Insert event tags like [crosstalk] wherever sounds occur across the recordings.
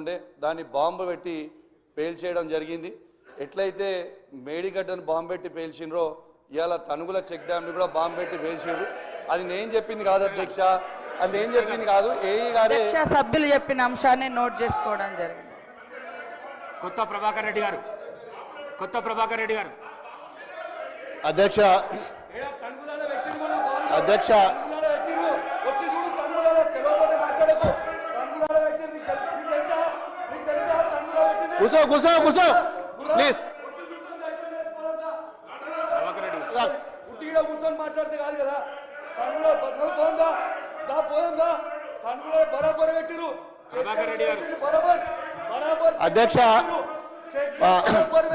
ఉండే దాన్ని బాంబు పెట్టి పేల్చేయడం జరిగింది. ఎట్లయితే మేడిగడ్డను బాంబు పెట్టి పేల్చిండ్రో ఇవాళ తనుగుల చెక్ డ్యామ్ని కూడా బాంబు పెట్టి పేల్చిండ్రు. అది నేను చెప్పింది కాదు అధ్యక్ష. అది నేను చెప్పింది కాదు ఏఈ గారే అధ్యక్ష సభ్యులు చెప్పిన అంశాన్ని నోట్ చేసుకోవడం జరిగింది. కొత్త ప్రభాకర్ రెడ్డి గారు కొత్త ప్రభాకర్ రెడ్డి గారు. అధ్యక్ష అధ్యక్ష కూర్చో కూర్చో కూర్చో ప్లీజ్ ప్రభాకర్ రెడ్డి గారు ఉట్టిగా కూర్చొని మాట్లాడితే కాదు కదా. తనులో పోందా దా. పోయిందా తనులో బరాబర్ పెట్టిరు. ప్రభాకర్ రెడ్డి గారు. బరాబర్. బరాబర్ అధ్యక్ష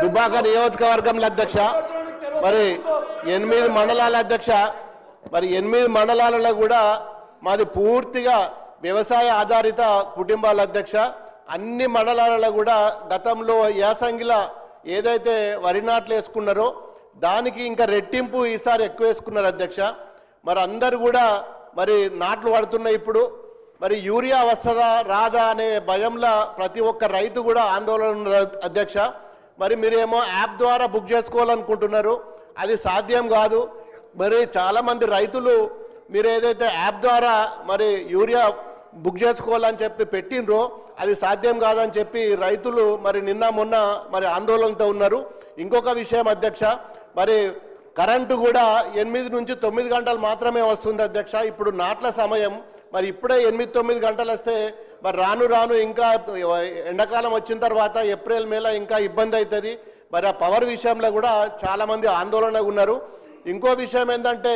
దుబ్బాక నియోజకవర్గంలో అధ్యక్ష. మరి ఎనిమిది మండలాల అధ్యక్ష. మరి ఎనిమిది మండలాలలో కూడా మాది పూర్తిగా వ్యవసాయ ఆధారిత కుటుంబాల అధ్యక్ష. అన్ని మండలాలలో కూడా గతంలో యాసంగిలో ఏదైతే వరి నాట్లు వేసుకున్నారో దానికి ఇంకా రెట్టింపు ఈసారి ఎక్కువ వేసుకున్నారు అధ్యక్ష. మరి అందరు కూడా మరి నాట్లు పడుతున్నాయి ఇప్పుడు మరి యూరియా వస్తుందా రాదా అనే భయంలో ప్రతి ఒక్క రైతు కూడా ఆందోళన ఉన్నారు అధ్యక్ష. మరి మీరేమో యాప్ ద్వారా బుక్ చేసుకోవాలనుకుంటున్నారు. అది సాధ్యం కాదు. మరి చాలామంది రైతులు మీరు ఏదైతే యాప్ ద్వారా మరి యూరియా బుక్ చేసుకోవాలని చెప్పి పెట్టినరో అది సాధ్యం కాదని చెప్పి రైతులు మరి నిన్న మొన్న మరి ఆందోళనతో ఉన్నారు. ఇంకొక విషయం అధ్యక్ష మరి కరెంటు కూడా ఎనిమిది నుంచి తొమ్మిది గంటలు మాత్రమే వస్తుంది అధ్యక్ష. ఇప్పుడు నాట్ల సమయం మరి ఇప్పుడే ఎనిమిది తొమ్మిది గంటలు వస్తే మరి రాను రాను ఇంకా ఎండాకాలం వచ్చిన తర్వాత ఏప్రిల్ మేలో ఇంకా ఇబ్బంది అవుతుంది. మరి ఆ పవర్ విషయంలో కూడా చాలామంది ఆందోళనగా ఉన్నారు. ఇంకో విషయం ఏంటంటే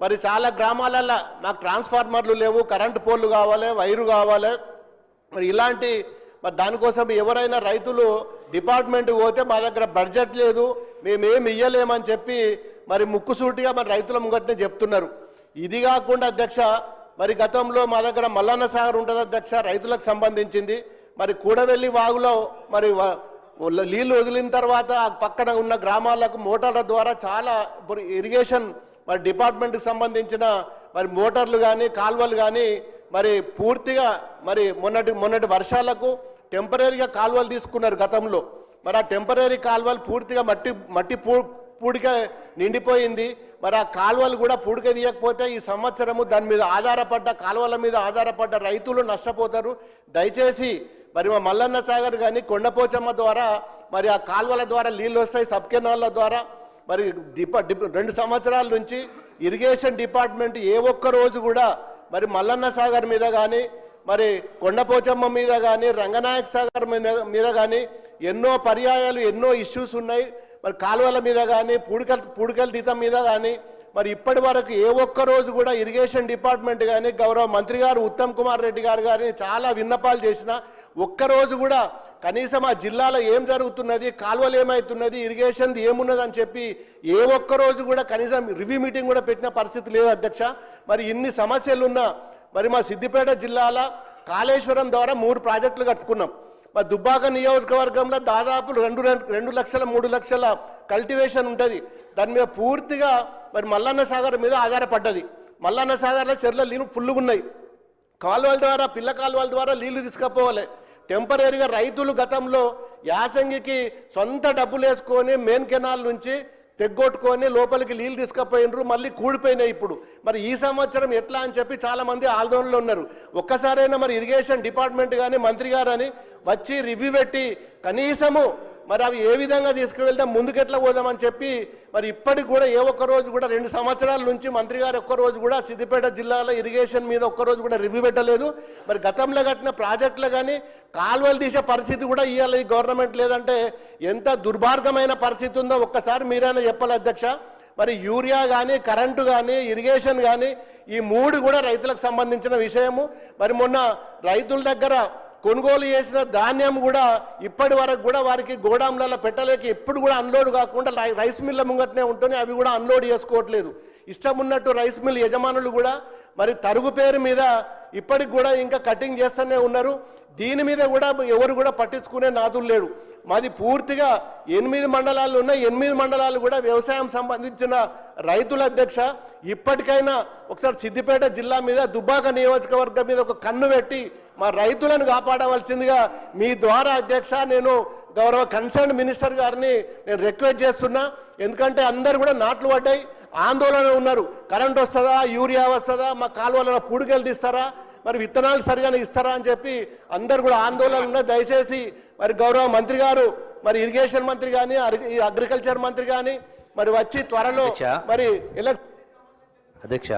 మరి చాలా గ్రామాలల్లో మాకు ట్రాన్స్ఫార్మర్లు లేవు కరెంటు పోల్లు కావాలి వైరు కావాలి. మరి ఇలాంటి మరి దానికోసం ఎవరైనా రైతులు డిపార్ట్మెంట్ పోతే మా దగ్గర బడ్జెట్ లేదు మేమేమి ఇయ్యలేమని చెప్పి మరి ముక్కుసూటిగా మరి రైతుల ముంగట్నే చెప్తున్నారు. ఇది కాకుండా అధ్యక్ష మరి గతంలో మా దగ్గర మల్లన్న సాగర్ ఉంటుంది అధ్యక్ష రైతులకు సంబంధించింది. మరి కూడవెల్లి వాగులో మరి నీళ్ళు వదిలిన తర్వాత పక్కన ఉన్న గ్రామాలకు మోటార్ల ద్వారా చాలా ఇరిగేషన్ మరి డిపార్ట్మెంట్కి సంబంధించిన మరి మోటార్లు కానీ కాలువలు కానీ మరి పూర్తిగా మరి మొన్నటి మొన్నటి వర్షాలకు టెంపరీగా కాలువలు తీసుకున్నారు గతంలో. మరి ఆ టెంపరీ కాలువలు పూర్తిగా మట్టి మట్టి పూ పూడిక నిండిపోయింది. మరి ఆ కాలువలు కూడా పూడిక తీయకపోతే ఈ సంవత్సరము దాని మీద ఆధారపడ్డ కాలువల మీద ఆధారపడ్డ రైతులు నష్టపోతారు. దయచేసి మరి మా మల్లన్న సాగర్ కానీ కొండపోచమ్మ ద్వారా మరి ఆ కాలువల ద్వారా నీళ్ళు వస్తాయి సబ్కెనాల్ల ద్వారా మరి డిప రెండు సంవత్సరాల నుంచి ఇరిగేషన్ డిపార్ట్మెంట్ ఏ ఒక్క రోజు కూడా మరి మల్లన్న సాగర్ మీద కానీ మరి కొండపోచమ్మ మీద కానీ రంగనాయక సాగర్ మీద మీద కానీ ఎన్నో పర్యాయాలు ఎన్నో ఇష్యూస్ ఉన్నాయి. మరి కాలువల మీద కానీ పూడికల్ పూడికల తీతం మీద కానీ మరి ఇప్పటి వరకు ఏ ఒక్క రోజు కూడా ఇరిగేషన్ డిపార్ట్మెంట్ కానీ గౌరవ మంత్రి గారు ఉత్తమ్ కుమార్ రెడ్డి గారు కానీ చాలా విన్నపాలు చేసిన ఒక్కరోజు కూడా కనీసం ఆ జిల్లాలో ఏం జరుగుతున్నది కాలువలు ఏమవుతున్నది ఇరిగేషన్ ఏమున్నది అని చెప్పి ఏ ఒక్క రోజు కూడా కనీసం రివ్యూ మీటింగ్ కూడా పెట్టిన పరిస్థితి లేదు అధ్యక్ష. మరి ఇన్ని సమస్యలున్నా మరి మా సిద్దిపేట జిల్లాల కాళేశ్వరం ద్వారా మూడు ప్రాజెక్టులు కట్టుకున్నాం. మరి దుబ్బాక నియోజకవర్గంలో దాదాపు రెండు రెండు లక్షల మూడు లక్షల కల్టివేషన్ ఉంటుంది. దాని మీద పూర్తిగా మరి మల్లన్న సాగర్ మీద ఆధారపడ్డది. మల్లన్న సాగర్లో చెర్ల నీళ్ళు ఫుల్లుగా ఉన్నాయి. కాలువల ద్వారా పిల్ల కాలువల ద్వారా నీళ్ళు తీసుకుపోవాలి. టెంపరీగా రైతులు గతంలో యాసంగికి సొంత డబ్బులు వేసుకొని మెయిన్ కెనాల్ నుంచి తెగ్గొట్టుకొని లోపలికి నీళ్ళు తీసుకుపోయినరు మళ్ళీ కూడిపోయినాయి ఇప్పుడు. మరి ఈ సంవత్సరం ఎట్లా అని చెప్పి చాలా మంది ఆందోళనలో ఉన్నారు. ఒక్కసారైనా మరి ఇరిగేషన్ డిపార్ట్మెంట్ కానీ మంత్రి గారు వచ్చి రివ్యూ పెట్టి కనీసము మరి అవి ఏ విధంగా తీసుకువెళ్తే ముందుకెట్లా పోదామని చెప్పి మరి ఇప్పటికి కూడా ఏ ఒక్క రోజు కూడా రెండు సంవత్సరాల నుంచి మంత్రి గారు ఒక్క రోజు కూడా సిద్దిపేట జిల్లాలో ఇరిగేషన్ మీద ఒక్క రోజు కూడా రివ్యూ పెట్టలేదు. మరి గతంలో కట్టిన ప్రాజెక్టులు కానీ కాలువలు తీసే పరిస్థితి కూడా ఇవ్వాలి ఈ గవర్నమెంట్ లేదంటే ఎంత దుర్మార్గమైన పరిస్థితి ఉందో ఒక్కసారి మీరైనా చెప్పాలి అధ్యక్ష. మరి యూరియా కానీ కరెంటు కానీ ఇరిగేషన్ కానీ ఈ మూడు కూడా రైతులకు సంబంధించిన విషయము. మరి మొన్న రైతుల దగ్గర కొనుగోలు చేసిన ధాన్యం కూడా ఇప్పటి వరకు కూడా వారికి గోడాంలలో పెట్టలేక ఎప్పుడు కూడా అన్లోడ్ కాకుండా రై- రైస్ మిల్ల ముంగట్నే ఉంటుంది అవి కూడా అన్లోడ్ చేసుకోవట్లేదు. ఇష్టం ఉన్నట్టు రైస్ మిల్ యజమానులు కూడా మరి తరుగు పేరు మీద ఇప్పటికి కూడా ఇంకా కటింగ్ చేస్తూనే ఉన్నారు. దీని మీద కూడా ఎవరు కూడా పట్టించుకునే నాదులు లేరు. మాది పూర్తిగా ఎనిమిది మండలాలు ఉన్నాయి. ఎనిమిది మండలాలు కూడా వ్యవసాయం సంబంధించిన రైతుల అధ్యక్ష. ఇప్పటికైనా ఒకసారి సిద్దిపేట జిల్లా మీద దుబ్బాక నియోజకవర్గం మీద ఒక కన్ను పెట్టి మా రైతులను కాపాడవలసిందిగా మీ ద్వారా అధ్యక్ష నేను గౌరవ కన్సర్న్ మినిస్టర్ గారిని నేను రిక్వెస్ట్ చేస్తున్నా. ఎందుకంటే అందరు కూడా నాట్లు పడ్డాయి. ఆందోళన ఉన్నారు. కరెంట్ వస్తుందా? యూరియా వస్తుందా? మా కాలువలలో పూడికలు తీస్తారా? మరి విత్తనాలు సరిగానే ఇస్తారా అని చెప్పి అందరు కూడా ఆందోళన ఉన్నారు. దయచేసి మరి గౌరవ మంత్రి గారు మరి ఇరిగేషన్ మంత్రి కానీ అగ్రికల్చర్ మంత్రి కానీ మరి వచ్చి త్వరలో. మరి అధ్యక్ష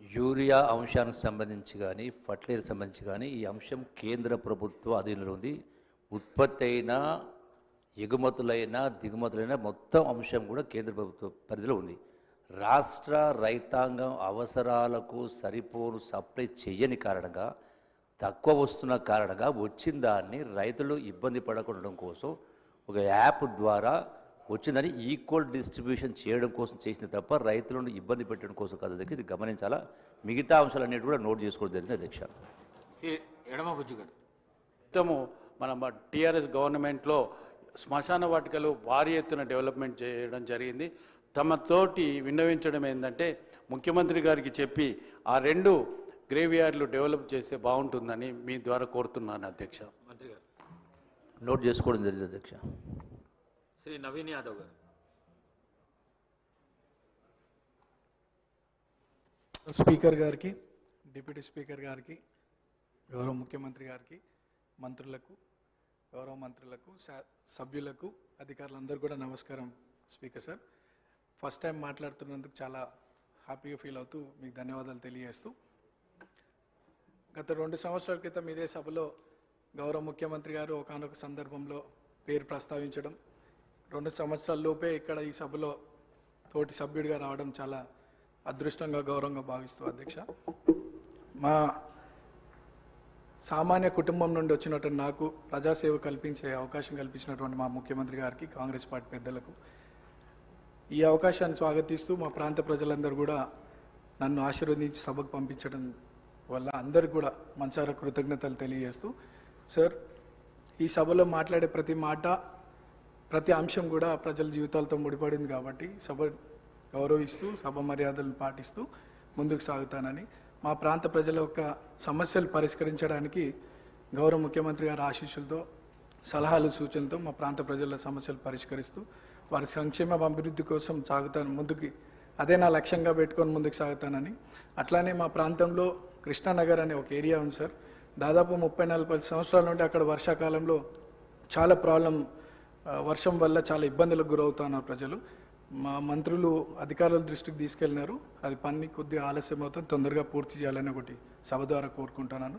యూరియా అంశానికి సంబంధించి కానీ ఫర్టిలైజర్ సంబంధించి కానీ ఈ అంశం కేంద్ర ప్రభుత్వ అధీనంలో ఉంది. ఉత్పత్తి అయిన ఎగుమతులైన దిగుమతులైన మొత్తం అంశం కూడా కేంద్ర ప్రభుత్వ పరిధిలో ఉంది. రాష్ట్ర రైతాంగం అవసరాలకు సరిపోను సప్లై చేయని కారణంగా తక్కువ వస్తున్న కారణంగా వచ్చిన దాన్ని రైతులు ఇబ్బంది పడకుండడం కోసం ఒక యాప్ ద్వారా వచ్చిందని ఈక్వల్ డిస్ట్రిబ్యూషన్ చేయడం కోసం చేసింది తప్ప రైతులను ఇబ్బంది పెట్టడం కోసం కాదు. అధ్యక్ష ఇది గమనించాలా? మిగతా అంశాలన్నిటి కూడా నోట్ చేసుకోవడం జరిగింది అధ్యక్ష. శ్రీ ఎడమ బుజ్జు గారు. మొత్తము మన టీఆర్ఎస్ గవర్నమెంట్లో శ్మశాన వాటికలు భారీ ఎత్తున డెవలప్మెంట్ చేయడం జరిగింది. తమ తోటి విన్నవించడం ఏంటంటే ముఖ్యమంత్రి గారికి చెప్పి ఆ రెండు గ్రేవ్ యార్డ్లు డెవలప్ చేస్తే బాగుంటుందని మీ ద్వారా కోరుతున్నాను అధ్యక్ష. మంత్రి గారు. నోట్ చేసుకోవడం జరిగింది అధ్యక్ష. శ్రీ నవీన్ యాదవ్ గారు. స్పీకర్ గారికి డిప్యూటీ స్పీకర్ గారికి గౌరవ ముఖ్యమంత్రి గారికి మంత్రులకు గౌరవ మంత్రులకు సభ్యులకు అధికారులందరూ కూడా నమస్కారం స్పీకర్ సార్. ఫస్ట్ టైం మాట్లాడుతున్నందుకు చాలా హ్యాపీగా ఫీల్ అవుతూ మీకు ధన్యవాదాలు తెలియజేస్తూ. గత రెండు సంవత్సరాల క్రితం ఇదే సభలో గౌరవ ముఖ్యమంత్రి గారు ఒకనొక సందర్భంలో పేరు ప్రస్తావించడం రెండు సంవత్సరాల లోపే ఇక్కడ ఈ సభలో తోటి సభ్యుడిగా రావడం చాలా అదృష్టంగా గౌరవంగా భావిస్తూ అధ్యక్ష. మా సామాన్య కుటుంబం నుండి వచ్చినటువంటి నాకు ప్రజాసేవ కల్పించే అవకాశం కల్పించినటువంటి మా ముఖ్యమంత్రి గారికి కాంగ్రెస్ పార్టీ పెద్దలకు ఈ అవకాశాన్ని స్వాగతిస్తూ మా ప్రాంత ప్రజలందరూ కూడా నన్ను ఆశీర్వదించి సభకు పంపించడం వల్ల అందరికి కూడా మనసార కృతజ్ఞతలు తెలియజేస్తూ సార్ ఈ సభలో మాట్లాడే ప్రతి మాట ప్రతి అంశం కూడా ప్రజల జీవితాలతో ముడిపడింది కాబట్టి సభ గౌరవిస్తూ సభ మర్యాదలను పాటిస్తూ ముందుకు సాగుతానని మా ప్రాంత ప్రజల యొక్క సమస్యలు పరిష్కరించడానికి గౌరవ ముఖ్యమంత్రి గారి ఆశీస్సులతో సలహాలు సూచనలతో మా ప్రాంత ప్రజల సమస్యలు పరిష్కరిస్తూ వారి సంక్షేమ అభివృద్ధి కోసం సాగుతాను ముందుకి అదే నా లక్ష్యంగా పెట్టుకొని ముందుకు సాగుతానని. అట్లానే మా ప్రాంతంలో కృష్ణానగర్ అనే ఒక ఏరియా ఉంది సార్. దాదాపు ముప్పై నలభై సంవత్సరాల నుండి అక్కడ వర్షాకాలంలో చాలా ప్రాబ్లం వర్షం వల్ల చాలా ఇబ్బందులకు గురవుతున్నారు ప్రజలు. మా మంత్రులు అధికారుల దృష్టికి తీసుకెళ్ళినారు. అది పని కొద్దిగా ఆలస్యం అవుతుంది తొందరగా పూర్తి చేయాలని ఒకటి సభ ద్వారా కోరుకుంటున్నాను.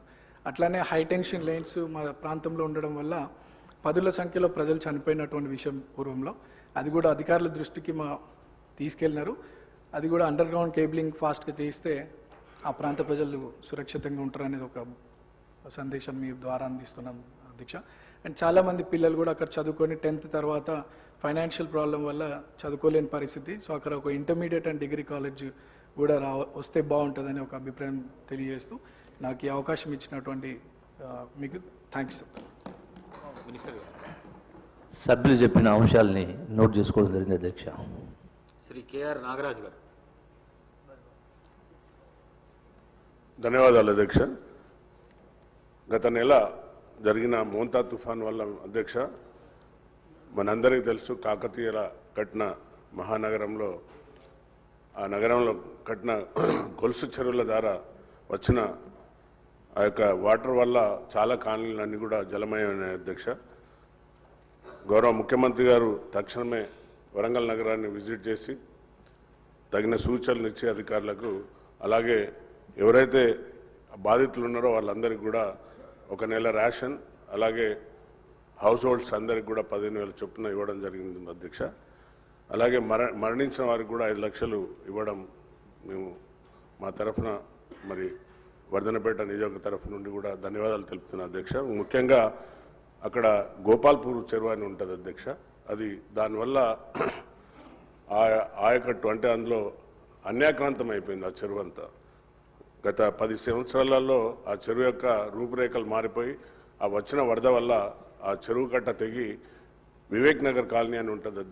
అట్లానే హైటెన్షన్ లైన్స్ మా ప్రాంతంలో ఉండడం వల్ల పదుల సంఖ్యలో ప్రజలు చనిపోయినటువంటి విషయం పూర్వంలో. అది కూడా అధికారుల దృష్టికి మా తీసుకెళ్ళినారు. అది కూడా అండర్ గ్రౌండ్ కేబులింగ్ ఫాస్ట్గా చేస్తే ఆ ప్రాంత ప్రజలు సురక్షితంగా ఉంటారనేది ఒక సందేశం మీ ద్వారా అందిస్తున్నాం అధ్యక్ష. అండ్ చాలామంది పిల్లలు కూడా అక్కడ చదువుకొని టెన్త్ తర్వాత ఫైనాన్షియల్ ప్రాబ్లం వల్ల చదువుకోలేని పరిస్థితి. సో అక్కడ ఒక ఇంటర్మీడియట్ అండ్ డిగ్రీ కాలేజ్ కూడా రా వస్తే బాగుంటుందని ఒక అభిప్రాయం తెలియజేస్తూ నాకు ఈ అవకాశం ఇచ్చినటువంటి మీకు థ్యాంక్స్ సభ్యులు చెప్పిన అంశాలని నోట్ చేసుకోవడం జరిగింది అధ్యక్ష. శ్రీ కేఆర్ నాగరాజు గారు. ధన్యవాదాలు అధ్యక్ష. గత నెల జరిగిన మోంతా తుఫాన్ వల్ల అధ్యక్ష మనందరికీ తెలుసు కాకతీయుల కట్టిన మహానగరంలో ఆ నగరంలో కట్టిన [clears throat] గొలుసు చెరువుల ద్వారా వచ్చిన ఆ యొక్క వాటర్ వల్ల చాలా కాలనీలన్నీ కూడా జలమయమైన అధ్యక్ష. గౌరవ ముఖ్యమంత్రి గారు తక్షణమే వరంగల్ నగరాన్ని విజిట్ చేసి తగిన సూచనలు ఇచ్చే అధికారులకు అలాగే ఎవరైతే బాధితులు ఉన్నారో వాళ్ళందరికీ కూడా ఒక నెల రేషన్ అలాగే హౌస్ హోల్డ్స్ అందరికి కూడా పదిహేను వేల చొప్పున ఇవ్వడం జరిగింది అధ్యక్ష అలాగే మర మరణించిన వారికి కూడా ఐదు లక్షలు ఇవ్వడం మేము మా తరఫున మరి వర్ధనపేట నియోజక తరఫు నుండి కూడా ధన్యవాదాలు తెలుపుతున్నా అధ్యక్ష ముఖ్యంగా అక్కడ గోపాల్పూర్ చెరువు అని ఉంటుంది అధ్యక్ష అది దానివల్ల ఆ ఆయకట్టు అంటే అందులో అన్యాక్రాంతం అయిపోయింది ఆ చెరువు అంతా గత పది సంవత్సరాలలో ఆ చెరువు యొక్క రూపురేఖలు మారిపోయి ఆ వచ్చిన వరద వల్ల ఆ చెరువు కట్ట తెగి వివేక్ నగర్ కాలనీ అని ఉంటుంది.